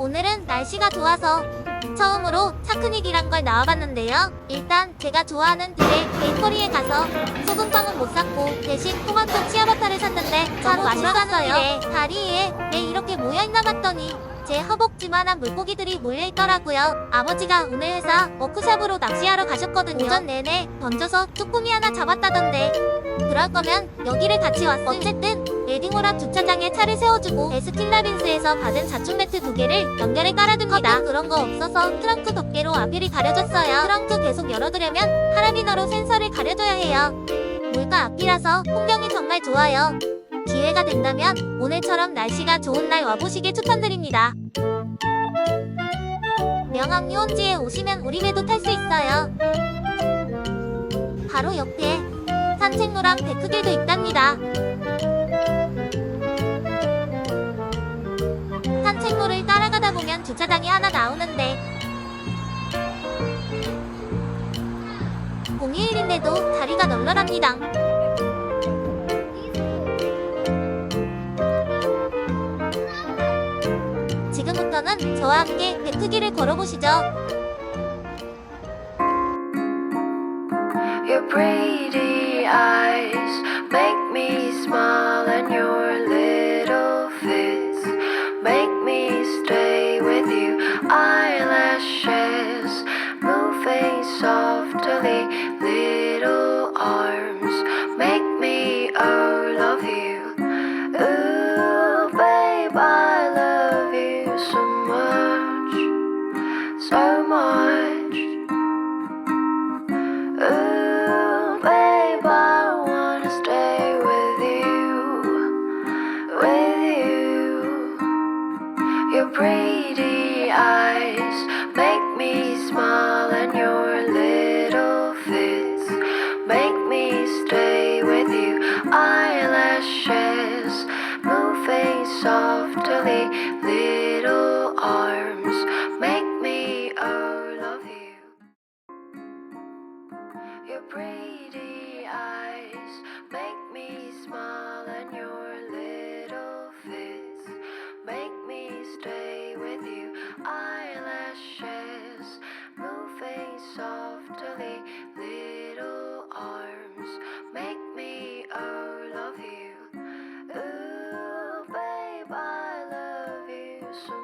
오늘은 날씨가 좋아서 처음으로 차크닉이란 걸 나와봤는데요. 일단 제가 좋아하는 딜의 베이커리에 가서 소금빵은 못 샀고 대신 토마토 치아바타를 샀는데 너무 맛있었어요. 다리 위에 왜 이렇게 모여있나 봤더니 제 허벅지만한 물고기들이 몰려있더라고요. 아버지가 오늘 회사 워크샵으로 낚시하러 가셨거든요. 오전 내내 던져서 쭈꾸미 하나 잡았다던데 그럴 거면 여기를 같이 왔어. 어쨌든 웨딩홀 주차장에 차를 세워주고 에스킬라빈스에서 받은 자충 매트 두 개를 연결해 깔아둡니다. 그런 거 없어서 트렁크 덮개로 앞유리 가려줬어요. 트렁크 계속 열어두려면 카라비너로 센서를 가려줘야 해요. 물가 앞이라서 풍경이 정말 좋아요. 기회가 된다면 오늘처럼 날씨가 좋은 날 와보시길 추천드립니다. 명왕 유원지에 오시면 우리 배도 탈 수 있어요. 바로 옆에 산책로랑 데크길도 있답니다. 하나 나오는데 021인데도 다리가 널널합니다. 지금부터는 저와 함께 데크길을 걸어보시죠. softly, little arms, make me oh, all you. Your pretty eyes make me smile, and your little fists make me stay with you. Eyelash. so